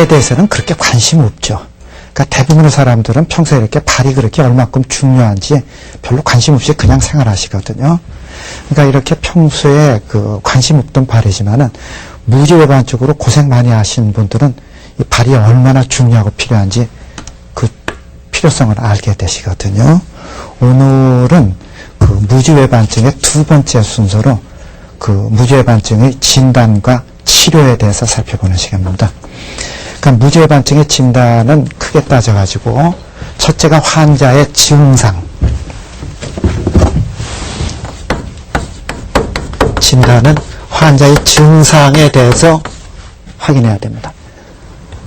그 발에 대해서는 그렇게 관심 없죠. 그러니까 대부분의 사람들은 평소에 이렇게 발이 그렇게 얼마큼 중요한지 별로 관심 없이 그냥 생활하시거든요. 그러니까 이렇게 평소에 그 관심 없던 발이지만은 무지외반적으로 고생 많이 하신 분들은 이 발이 얼마나 중요하고 필요한지 그 필요성을 알게 되시거든요. 오늘은 그 무지외반증의 두 번째 순서로 그 무지외반증의 진단과 치료에 대해서 살펴보는 시간입니다. 그러니까 무지외반증의 진단은 크게 따져가지고 첫째가 환자의 증상, 진단은 환자의 증상에 대해서 확인해야 됩니다.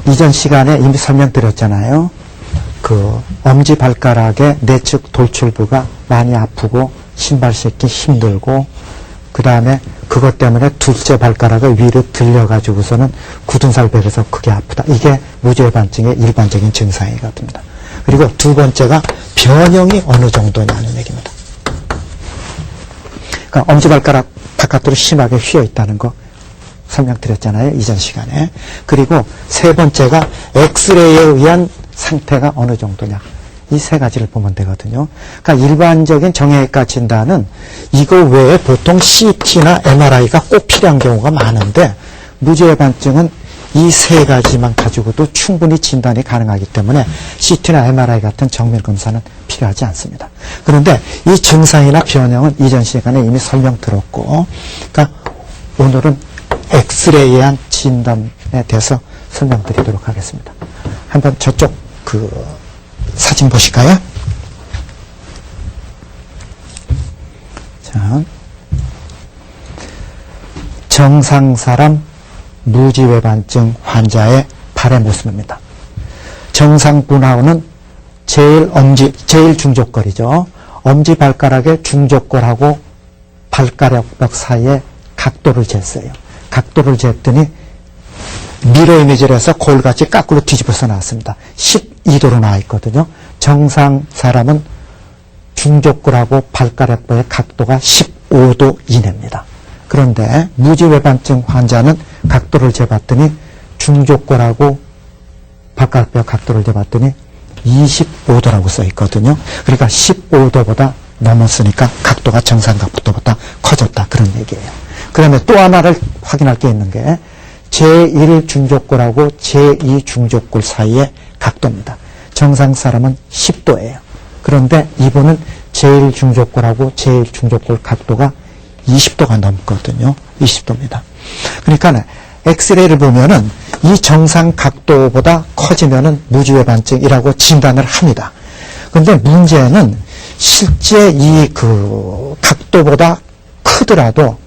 이전 시간에 이미 설명드렸잖아요. 그 엄지 발가락의 내측 돌출부가 많이 아프고 신발 신기 힘들고 그 다음에 그것 때문에 둘째 발가락을 위로 들려가지고서는 굳은 살백에서 크게 아프다. 이게 무죄반증의 일반적인 증상이거든요. 그리고 두 번째가 변형이 어느 정도냐는 얘기입니다. 그러니까 엄지발가락 바깥으로 심하게 휘어 있다는 거 설명드렸잖아요. 이전 시간에. 그리고 세 번째가 엑스레이에 의한 상태가 어느 정도냐. 이 세 가지를 보면 되거든요. 그러니까 일반적인 정형외과 진단은 이거 외에 보통 CT나 MRI가 꼭 필요한 경우가 많은데 무죄반증은 이 세 가지만 가지고도 충분히 진단이 가능하기 때문에 CT나 MRI 같은 정밀 검사는 필요하지 않습니다. 그런데 이 증상이나 변형은 이전 시간에 이미 설명드렸고, 그러니까 오늘은 엑스레이에 의한 진단에 대해서 설명드리도록 하겠습니다. 한번 저쪽 그 사진 보실까요? 자, 정상 사람 무지외반증 환자의 발의 모습입니다. 정상 분하고는 제일 엄지, 제일 중족골이죠. 엄지 발가락의 중족골하고 발가락벽 사이에 각도를 쟀어요. 각도를 쟀더니 미러 이미지를 해서 거울같이 까꾸로 뒤집어서 나왔습니다. 12도로 나와 있거든요. 정상 사람은 중족골하고 발가락뼈의 각도가 15도 이내입니다. 그런데 무지외반증 환자는 각도를 재봤더니 중족골하고 발가락뼈 각도를 재봤더니 25도라고 써 있거든요. 그러니까 15도보다 넘었으니까 각도가 정상 각도보다 커졌다 그런 얘기예요. 그 다음에 또 하나를 확인할 게 있는 게 제1 중족골하고 제2 중족골 사이의 각도입니다. 정상 사람은 10도예요. 그런데 이분은 제1 중족골하고 제1 중족골 각도가 20도가 넘거든요. 20도입니다. 그러니까 엑스레이를 보면은 이 정상 각도보다 커지면은 무지외반증이라고 진단을 합니다. 그런데 문제는 실제 이 그 각도보다 크더라도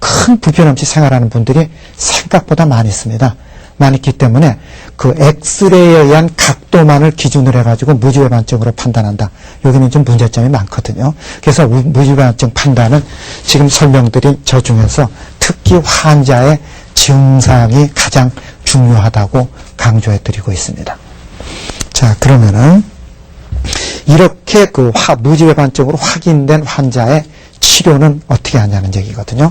큰 불편 없이 생활하는 분들이 생각보다 많이 있습니다. 많기 때문에 그 엑스레이에 의한 각도만을 기준으로 해가지고 무지외반증으로 판단한다. 여기는 좀 문제점이 많거든요. 그래서 무- 무지외반증 판단은 지금 설명드린 저 중에서 특히 환자의 증상이 가장 중요하다고 강조해 드리고 있습니다. 자, 그러면은 이렇게 그 화- 무지외반증으로 확인된 환자의 치료는 어떻게 하냐는 얘기거든요.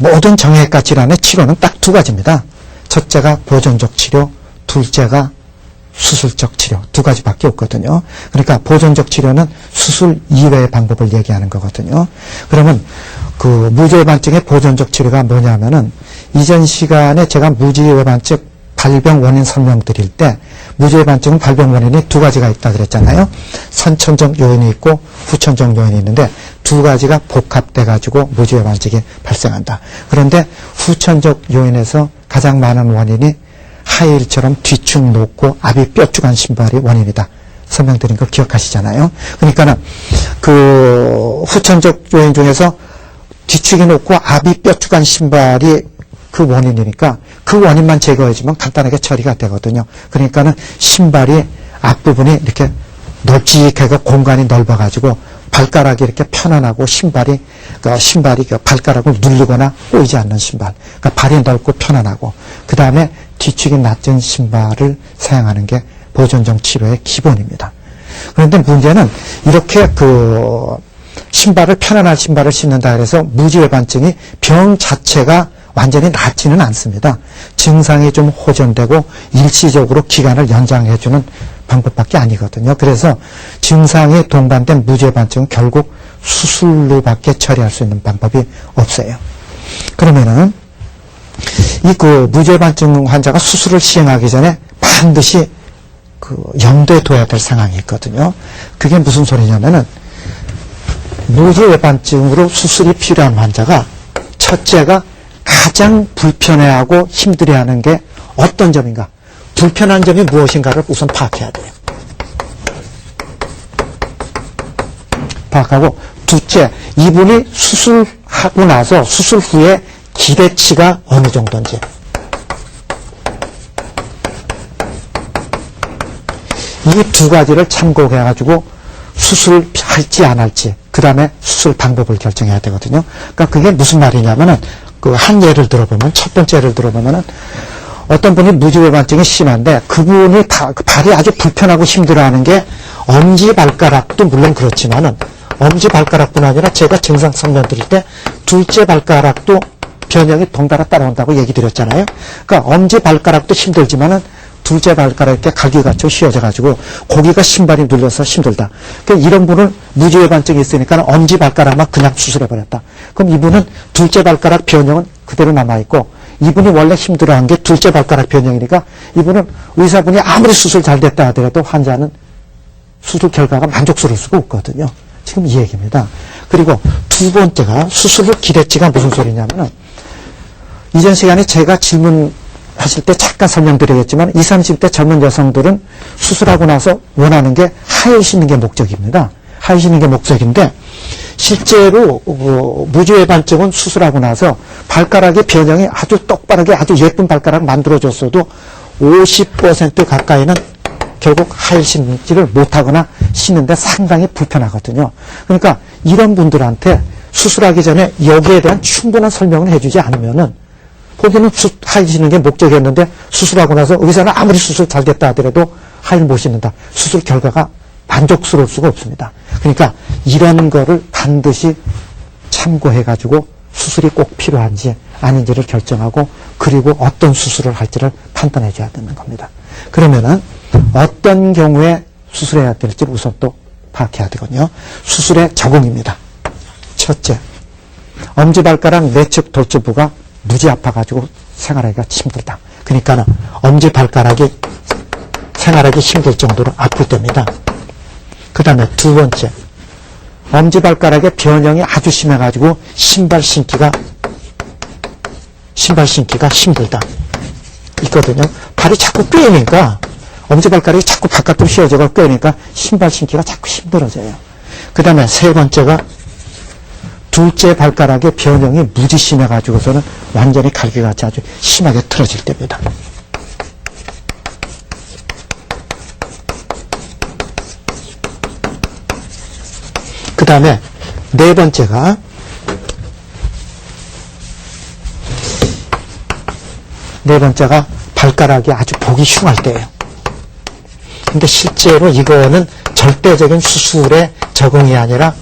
모든 정형외과 질환의 치료는 딱 두 가지입니다. 첫째가 보존적 치료, 둘째가 수술적 치료 두 가지밖에 없거든요. 그러니까 보존적 치료는 수술 이외의 방법을 얘기하는 거거든요. 그러면 그 무지외반증의 보존적 치료가 뭐냐면은 이전 시간에 제가 무지외반증 발병 원인 설명 드릴 때 무지외반증은 발병 원인이 두 가지가 있다 그랬잖아요. 선천적 요인이 있고 후천적 요인이 있는데 두 가지가 복합돼 가지고 무지외반증이 발생한다. 그런데 후천적 요인에서 가장 많은 원인이 하이힐처럼 뒤축 높고 압이 뾰족한 신발이 원인이다. 설명드린 거 기억하시잖아요. 그러니까는 그 후천적 요인 중에서 뒤축이 높고 압이 뾰족한 신발이 그 원인이니까 그 원인만 제거해주면 간단하게 처리가 되거든요. 그러니까는 신발이 앞부분이 이렇게 널찍하게 공간이 넓어가지고 발가락이 이렇게 편안하고 신발이 그 신발이 그 발가락을 눌리거나 꼬이지 않는 신발. 그러니까 발이 넓고 편안하고 그 다음에 뒤축이 낮은 신발을 사용하는 게 보존적 치료의 기본입니다. 그런데 문제는 이렇게 그 신발을 편안한 신발을 신는다 그래서 무지외반증이 병 자체가 완전히 낫지는 않습니다. 증상이 좀 호전되고 일시적으로 기간을 연장해주는 방법밖에 아니거든요. 그래서 증상이 동반된 무죄반증은 결국 수술로밖에 처리할 수 있는 방법이 없어요. 그러면은 이 그 무죄반증 환자가 수술을 시행하기 전에 반드시 그 염두에 둬야 될 상황이 있거든요. 그게 무슨 소리냐면은 무죄반증으로 수술이 필요한 환자가 첫째가 가장 불편해하고 힘들어하는 게 어떤 점인가? 불편한 점이 무엇인가를 우선 파악해야 돼요. 파악하고 둘째, 이분이 수술하고 나서 수술 후에 기대치가 어느 정도인지. 이 두 가지를 참고해가지고 수술할지 안 할지, 그 다음에 수술 방법을 결정해야 되거든요. 그러니까 그게 무슨 말이냐면은, 그 한 예를 들어보면, 첫 번째 예를 들어보면은, 어떤 분이 무지외반증이 심한데, 그분이 다, 그 발이 아주 불편하고 힘들어하는 게, 엄지 발가락도 물론 그렇지만은, 엄지 발가락뿐 아니라 제가 증상 설명 드릴 때, 둘째 발가락도 변형이 동달아 따라온다고 얘기 드렸잖아요. 그러니까 엄지 발가락도 힘들지만은, 둘째 발가락 이렇게 갈기 갇혀 휘어져가지고 고기가 신발이 눌려서 힘들다. 그러니까 이런 분은 무지외반증이 있으니까 엄지 발가락만 그냥 수술해버렸다. 그럼 이분은 둘째 발가락 변형은 그대로 남아있고 이분이 원래 힘들어한 게 둘째 발가락 변형이니까 이분은 의사분이 아무리 수술 잘 됐다 하더라도 환자는 수술 결과가 만족스러울 수가 없거든요. 지금 이 얘기입니다. 그리고 두 번째가 수술 후 기대치가 무슨 소리냐면은 이전 시간에 제가 질문 하실 때 잠깐 설명드리겠지만 20, 30대 젊은 여성들은 수술하고 나서 원하는 게 하얘지는 게 목적입니다. 하얘지는 게 목적인데 실제로 어, 무주외반증은 수술하고 나서 발가락의 변형이 아주 똑바르게 아주 예쁜 발가락 만들어졌어도 50% 가까이는 결국 하얘 신지를 못하거나 신는데 상당히 불편하거든요. 그러니까 이런 분들한테 수술하기 전에 여기에 대한 충분한 설명을 해주지 않으면은 거기는 수, 하일 신는 게 목적이었는데 수술하고 나서 의사는 아무리 수술 잘 됐다 하더라도 하일 못 신는다. 수술 결과가 만족스러울 수가 없습니다. 그러니까 이런 거를 반드시 참고해가지고 수술이 꼭 필요한지 아닌지를 결정하고 그리고 어떤 수술을 할지를 판단해 줘야 되는 겁니다. 그러면은 어떤 경우에 수술해야 될지 우선 또 파악해야 되거든요. 수술의 적응입니다. 첫째, 엄지발가락 내측 돌주부가 무지 아파가지고 생활하기가 힘들다. 그러니까는 엄지 발가락이 생활하기 힘들 정도로 아플 때입니다. 그 다음에 두 번째, 엄지 발가락의 변형이 아주 심해가지고 신발 신기가 신발 신기가 힘들다. 있거든요. 발이 자꾸 꿰니까 엄지발가락이 자꾸 바깥으로 휘어져가 꿰니까 신발 신기가 자꾸 힘들어져요. 그 다음에 세 번째가 둘째 발가락의 변형이 무지 심해가지고서는 완전히 갈기같이 아주 심하게 틀어질 때입니다. 그 다음에 네 번째가 네 번째가 발가락이 아주 보기 흉할 때예요. 근데 실제로 이거는 절대적인 수술의 적응이 아니라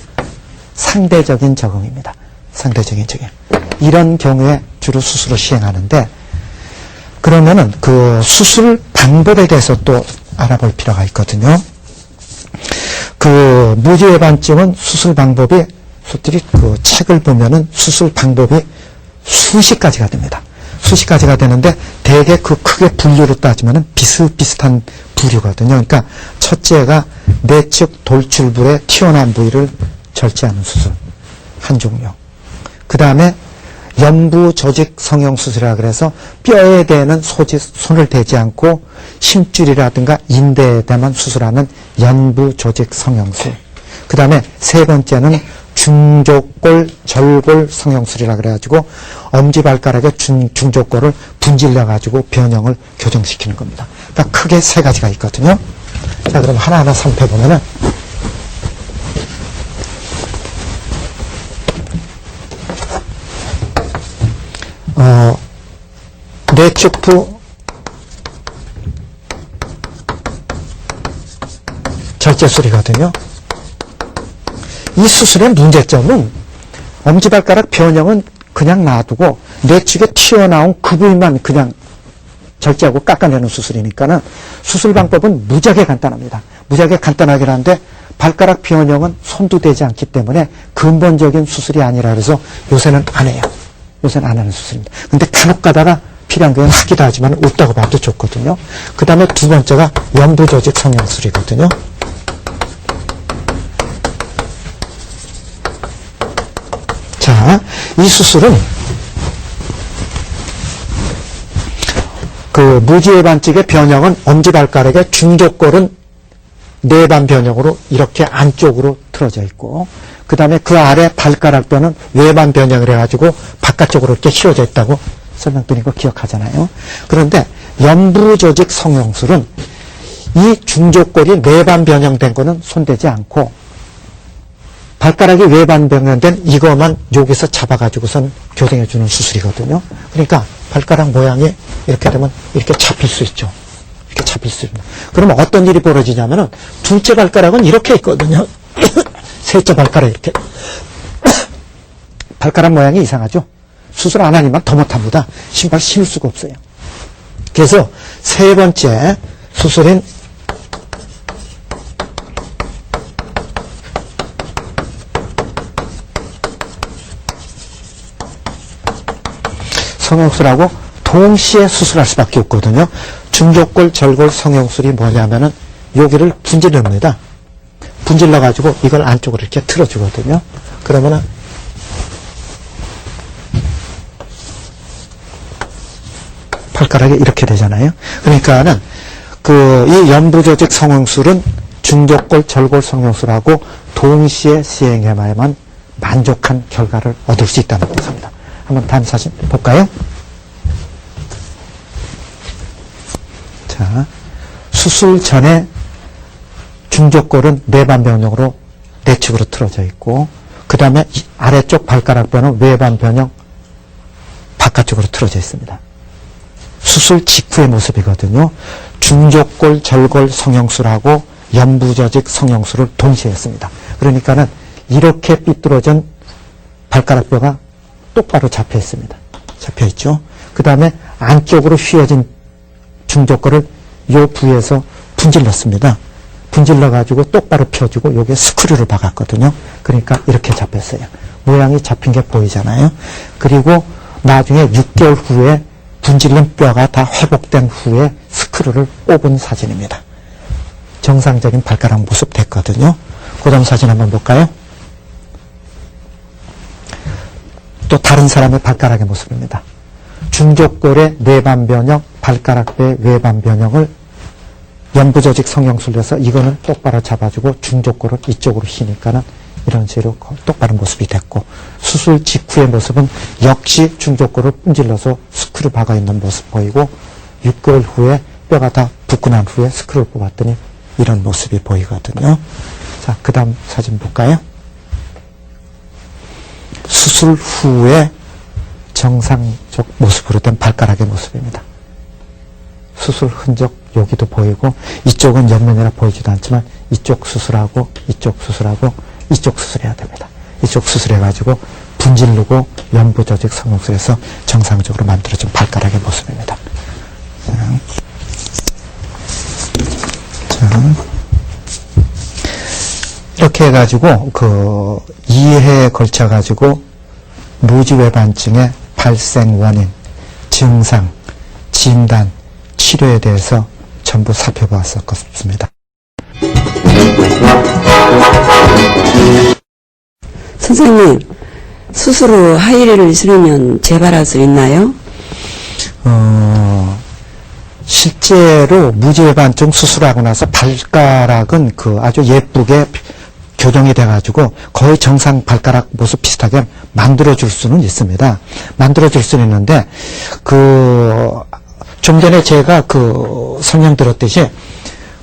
상대적인 적응입니다. 상대적인 적응. 이런 경우에 주로 수술을 시행하는데 그러면은 그 수술 방법에 대해서 또 알아볼 필요가 있거든요. 그 무지외반증은 수술 방법이 소들이 그 책을 보면은 수술 방법이 수십 가지가 됩니다. 수십 가지가 되는데 대개 그 크게 분류로 따지면은 비슷비슷한 부류거든요. 그러니까 첫째가 내측 돌출부의 튀어나온 부위를 절제하는 수술 한 종류. 그 다음에 연부 조직 성형 수술이라 그래서 뼈에 대는 소지, 손을 대지 않고 힘줄이라든가 인대에 대만 수술하는 연부 조직 성형술. 그 다음에 세 번째는 중족골 절골 성형술이라 그래가지고 엄지발가락의 중, 중족골을 분질러 가지고 변형을 교정시키는 겁니다. 그러니까 크게 세 가지가 있거든요. 자 그럼 하나하나 살펴보면은 어, 내측부 절제술이거든요. 이 수술의 문제점은 엄지발가락 변형은 그냥 놔두고 뇌축에 튀어나온 그 부위만 그냥 절제하고 깎아내는 수술이니까는 수술 방법은 무지하게 간단합니다. 무지하게 간단하긴 한데 발가락 변형은 손도 되지 않기 때문에 근본적인 수술이 아니라 그래서 요새는 안 해요. 요새는 안 하는 수술입니다. 근데 간혹 가다가 필요한 경우는 하기도 하지만 없다고 봐도 좋거든요. 그 다음에 두 번째가 연부조직 성형술이거든요. 자, 이 수술은 그 무지의 반칙의 변형은 엄지발가락의 중족골은 내반 변형으로 이렇게 안쪽으로 틀어져 있고 그 다음에 그 아래 발가락 뼈는 외반 변형을 해가지고 바깥쪽으로 이렇게 휘어져 있다고 설명드린 거 기억하잖아요. 그런데 연부조직 성형술은 이 중족골이 내반 변형된 거는 손대지 않고 발가락이 외반 변형된 이것만 여기서 잡아가지고선 교정해 주는 수술이거든요. 그러니까 발가락 모양이 이렇게 되면 이렇게 잡힐 수 있죠. 이렇게 잡힐 수 있는. 그러면 어떤 일이 벌어지냐면은 둘째 발가락은 이렇게 있거든요. 셋째 발가락 이렇게. 발가락 모양이 이상하죠? 수술 안 하니만 더 못합니다. 신발 신을 수가 없어요. 그래서 세 번째 수술인 성형술하고 동시에 수술할 수밖에 없거든요. 중족골 절골 성형술이 뭐냐면은 여기를 분질릅니다. 분질러 가지고 이걸 안쪽으로 이렇게 틀어 주거든요. 그러면은 발가락이 이렇게 되잖아요. 그러니까는 그 이 연부 조직 성형술은 중족골 절골 성형술하고 동시에 시행해야만 만족한 결과를 얻을 수 있다는 뜻입니다. 한번 다음 사진 볼까요? 자, 수술 전에 중족골은 내반 변형으로 내측으로 틀어져 있고, 그 다음에 아래쪽 발가락뼈는 외반 변형 바깥쪽으로 틀어져 있습니다. 수술 직후의 모습이거든요. 중족골 절골 성형술하고 연부조직 성형술을 동시에 했습니다. 그러니까는 이렇게 삐뚤어진 발가락뼈가 똑바로 잡혀 있습니다. 잡혀 있죠. 그 다음에 안쪽으로 휘어진 중족골을 요 부위에서 분질렀습니다. 분질러 가지고 똑바로 펴주고 여기에 스크류를 박았거든요. 그러니까 이렇게 잡혔어요. 모양이 잡힌 게 보이잖아요. 그리고 나중에 6개월 후에 분질른 뼈가 다 회복된 후에 스크류를 뽑은 사진입니다. 정상적인 발가락 모습 됐거든요. 그 다음 사진 한번 볼까요? 또 다른 사람의 발가락의 모습입니다. 중족골의 내반 변형, 발가락뼈의 외반 변형을 연부조직 성형술로 해서 이거는 똑바로 잡아주고 중족골을 이쪽으로 휘니까는 이런 식으로 똑바른 모습이 됐고 수술 직후의 모습은 역시 중족골을 분질러서 스크류 박아 있는 모습 보이고 6개월 후에 뼈가 다 붙고 난 후에 스크류를 뽑았더니 이런 모습이 보이거든요. 자, 그 다음 사진 볼까요? 수술 후에 정상적 모습으로 된 발가락의 모습입니다. 수술 흔적 여기도 보이고 이쪽은 옆면이라 보이지도 않지만 이쪽 수술하고 이쪽 수술하고 이쪽 수술해야 됩니다. 이쪽 수술해가지고 분질르고 연부 조직 성형술에서 정상적으로 만들어진 발가락의 모습입니다. 자, 자. 이렇게 해가지고 그 2회에 걸쳐가지고 무지외반증의 발생 원인, 증상, 진단, 치료에 대해서 전부 살펴보았었습니다. 선생님, 수술 후 하이힐을 신으면 재발할 수 있나요? 어, 실제로 무지외반증 수술하고 나서 발가락은 그 아주 예쁘게 교정이 돼가지고 거의 정상 발가락 모습 비슷하게 만들어줄 수는 있습니다. 만들어줄 수는 있는데, 그, 좀 전에 제가 그 설명드렸듯이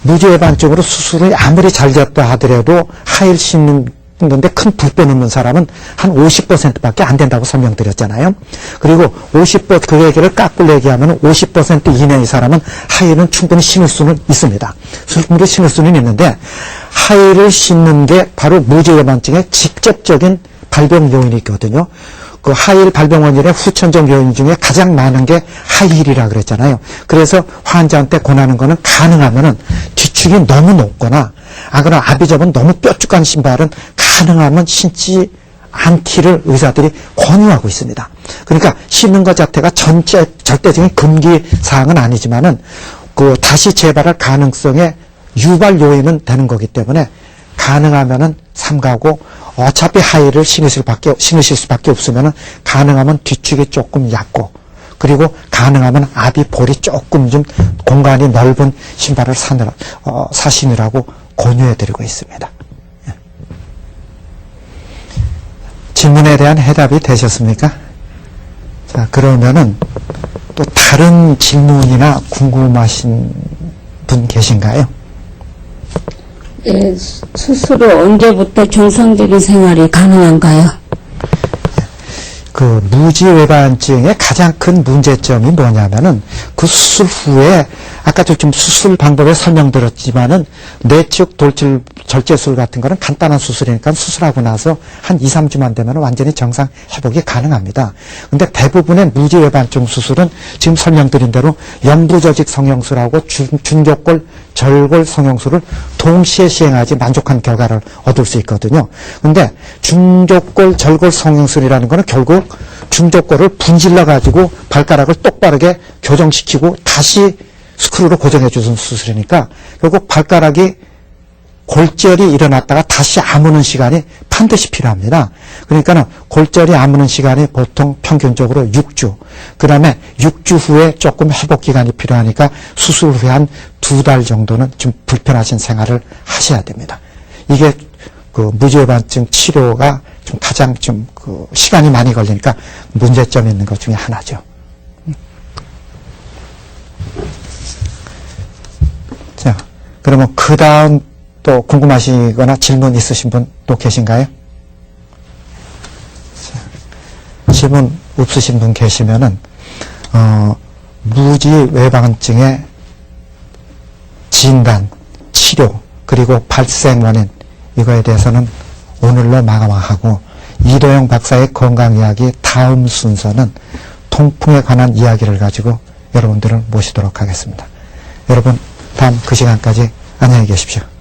무지외반증으로 수술이 아무리 잘 됐다 하더라도 하일 신는 건데 큰 불pen 없는 사람은 한 50%밖에 안 된다고 설명드렸잖아요. 그리고 50%, 그 얘기를 까꿀 얘기하면 50% 이내의 사람은 하일은 충분히 신을 수는 있습니다. 충분히 신을 수는 있는데 하일을 신는 게 바로 무지외반증의 직접적인 발병 요인이 있거든요. 그 하이힐 발병원율의 후천적 요인 중에 가장 많은 게 하이힐이라 그랬잖아요. 그래서 환자한테 권하는 거는 가능하면은 뒤축이 너무 높거나 아거나 아비접은 너무 뾰족한 신발은 가능하면 신지 않기를 의사들이 권유하고 있습니다. 그러니까 신는 것 자체가 전체 절대적인 금기 사항은 아니지만은 그 다시 재발할 가능성의 유발 요인은 되는 거기 때문에 가능하면은 삼가고 어차피 하이를 신으실 밖에 신으실 수밖에 없으면은 가능하면 뒤축이 조금 얕고 그리고 가능하면 앞이 볼이 조금 좀 공간이 넓은 신발을 사느라 어, 사시느라고 권유해드리고 있습니다. 예. 질문에 대한 해답이 되셨습니까? 자 그러면은 또 다른 질문이나 궁금하신 분 계신가요? 예, 후 언제부터 정상적인 생활이 가능한가요? 그 무지외반증의 가장 큰 문제점이 뭐냐면은 그 수술 후에 아까도 좀 수술 방법에 설명드렸지만은 내측 돌출 절제술 같은 거는 간단한 수술이니까 수술하고 나서 한 2, 3주만 되면 완전히 정상 회복이 가능합니다. 근데 대부분의 무지외반증 수술은 지금 설명드린 대로 연부조직 성형술하고 준, 준족골 절골 성형술을 동시에 시행하지 만족한 결과를 얻을 수 있거든요. 근데 중족골 절골 성형술이라는 거는 결국 중족골을 분질러 가지고 발가락을 똑바르게 교정시키고 다시 스크루로 고정해 주는 수술이니까 결국 발가락이 골절이 일어났다가 다시 아무는 시간이 반드시 필요합니다. 그러니까는 골절이 아무는 시간이 보통 평균적으로 6주. 그 다음에 6주 후에 조금 회복 기간이 필요하니까 수술 후에 한 두 달 정도는 좀 불편하신 생활을 하셔야 됩니다. 이게 그 무지외반증 치료가 좀 가장 좀 그 시간이 많이 걸리니까 문제점 있는 것 중에 하나죠. 자, 그러면 그 다음 또 궁금하시거나 질문 있으신 분 또 계신가요? 자, 질문 없으신 분 계시면은, 어, 무지 외방증의 진단, 치료, 그리고 발생 원인, 이거에 대해서는 오늘로 마감하고, 이도영 박사의 건강 이야기 다음 순서는 통풍에 관한 이야기를 가지고 여러분들을 모시도록 하겠습니다. 여러분, 다음 그 시간까지 안녕히 계십시오.